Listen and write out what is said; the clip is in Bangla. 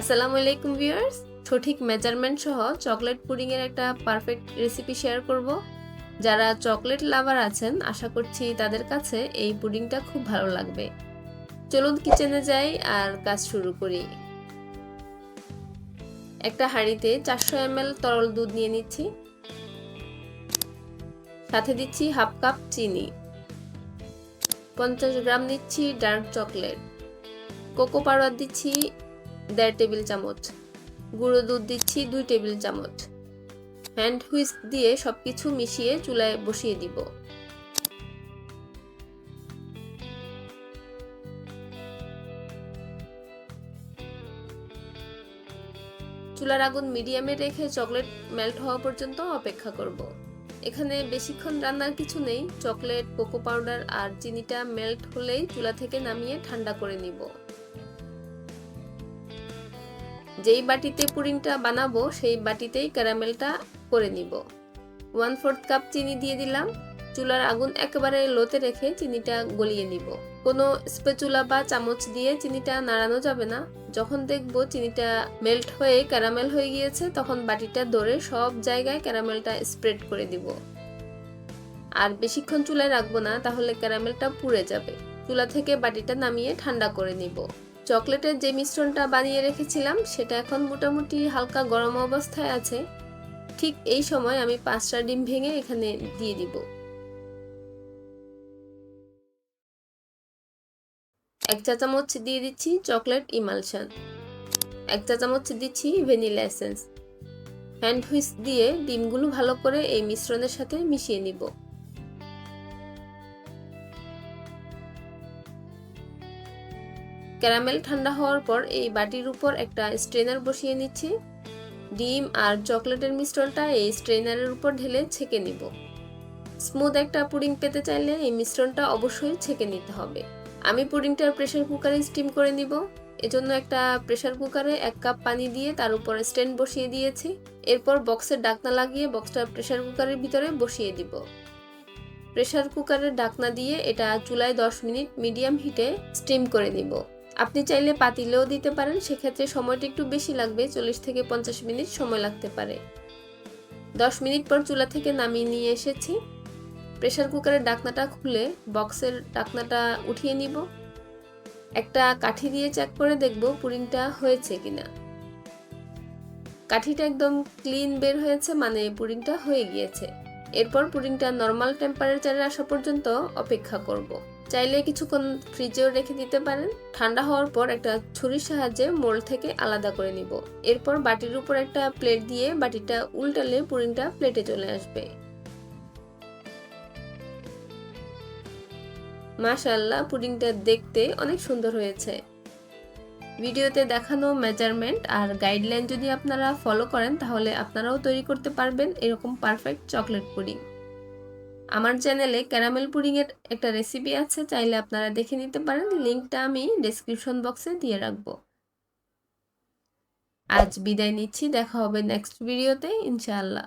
আসসালামু আলাইকুম ভিউয়ার্স। সঠিক মেজারমেন্ট সহ চকলেট পুডিং এর একটা পারফেক্ট রেসিপি শেয়ার করব। যারা চকলেট লাভার আছেন, আশা করছি তাদের কাছে এই পুডিংটা খুব ভালো লাগবে। চলুন কিচেনে যাই আর কাজ শুরু করি। একটা হাঁড়িতে চারশো এমএল তরল দুধ নিয়ে নিচ্ছি। সাথে দিচ্ছি হাফ কাপ চিনি। পঞ্চাশ গ্রাম নিচ্ছি ডার্ক চকলেট কোকো পাউডার দিচ্ছি দেড় টেবিল চামচ। গুঁড়ো দুধ দিচ্ছি দুই টেবিল চামচ। হ্যান্ড হুইস্ক দিয়ে সবকিছু মিশিয়ে চুলায় বসিয়ে দিব। চুলার আগুন মিডিয়ামে রেখে চকলেট মেল্ট হওয়া পর্যন্ত অপেক্ষা করব। এখানে বেশিক্ষণ রান্নার কিছু নেই। চকলেট, কোকো পাউডার আর চিনিটা মেল্ট হলেই চুলা থেকে নামিয়ে ঠান্ডা করে নিব। যেই বাটিতে পুডিংটা বানাবো, সেই বাটিতেই ক্যারামেলটা করে নিব। ওয়ান ফোর্থ কাপ চিনি দিয়ে দিলাম। চুলার আগুন একেবারে লোতে রেখে চিনিটা গলিয়ে নিব। কোনো স্পেচুলা বা চামচ দিয়ে চিনিটা নাড়ানো যাবে না। যখন দেখব চিনিটা মেল্ট হয়ে ক্যারামেল হয়ে গিয়েছে, তখন বাটিটা ধরে সব জায়গায় ক্যারামেলটা স্প্রেড করে দিব। আর বেশিক্ষণ চুলায় রাখব না, তাহলে ক্যারামেলটা পুড়ে যাবে। চুলা থেকে বাটিটা নামিয়ে ঠান্ডা করে নিব। চকলেটের যে মিশ্রণটা বানিয়ে রেখেছিলাম, সেটা এখন মোটামুটি হালকা গরম অবস্থায় আছে। ঠিক এই সময় আমি পাঁচটা ডিম ভেঙে এখানে দিয়ে দিব। এক চা চামচ দিয়ে দিচ্ছি চকলেট ইমালশান। এক চা চামচ দিচ্ছি ভ্যানিলা এসেন্স। হ্যান্ড হুইস দিয়ে ডিমগুলো ভালো করে এই মিশ্রণের সাথে মিশিয়ে নিব। ক্যারামেল ঠান্ডা হওয়ার পর এই বাটির উপর একটা স্ট্রেনার বসিয়ে নিচ্ছি। ডিম আর চকলেটের মিশ্রণটা এই স্ট্রেনারের উপর ঢেলে ছেঁকে নিব। স্মুথ একটা পুডিং পেতে চাইলে এই মিশ্রণটা অবশ্যই ছেঁকে নিতে হবে। আমি পুডিংটা প্রেশার কুকারে স্টিম করে নিব। এজন্য একটা প্রেশার কুকারে এক কাপ পানি দিয়ে তার উপর স্ট্যান্ড বসিয়ে দিয়েছি। এরপর বক্সের ডাকনা লাগিয়ে বক্সটা প্রেশার কুকারের ভিতরে বসিয়ে দিব। প্রেশার কুকারের ডাকনা দিয়ে এটা চুলায় দশ মিনিট মিডিয়াম হিটে স্টিম করে নিব। আপনি চাইলে পাতিলেও দিতে পারেন, সেক্ষেত্রে সময়টা একটু বেশি লাগবে, চল্লিশ থেকে পঞ্চাশ মিনিট সময় লাগতে পারে। দশ মিনিট পর চুলা থেকে নামিয়ে নিয়ে এসেছি। প্রেশার কুকারের ডাকনাটা খুলে বক্সের ডাকনাটা উঠিয়ে নিব। একটা কাঠি দিয়ে চেক করে দেখব পুডিংটা হয়েছে কিনা। কাঠিটা একদম ক্লিন বের হয়েছে মানে পুডিংটা হয়ে গিয়েছে। এরপর পুডিংটা নর্মাল টেম্পারেচারে আসা পর্যন্ত অপেক্ষা করব। চাইলে কিছুক্ষণ ফ্রিজেও রেখে দিতে পারেন। ঠান্ডা হওয়ার পর একটা ছুরির সাহায্যে মোল্ড থেকে আলাদা করে নিব। এরপর বাটির উপর একটা প্লেট দিয়ে বাটিটা উল্টালে পুডিংটা প্লেটে চলে আসবে। মাশাল্লাহ পুডিংটা দেখতে অনেক সুন্দর হয়েছে। ভিডিওতে দেখানো মেজারমেন্ট আর গাইডলাইন যদি আপনারা ফলো করেন, তাহলে আপনারাও তৈরি করতে পারবেন এরকম পারফেক্ট চকলেট পুডিং আমার চ্যানেলে ক্যারামেল পুডিংয়ের একটা রেসিপি আছে, চাইলে আপনারা দেখে নিতে পারেন। লিঙ্কটা আমি ডেসক্রিপশন বক্সে দিয়ে রাখব। আজ বিদায় নিচ্ছি, দেখা হবে নেক্সট ভিডিওতে ইনশাআল্লাহ।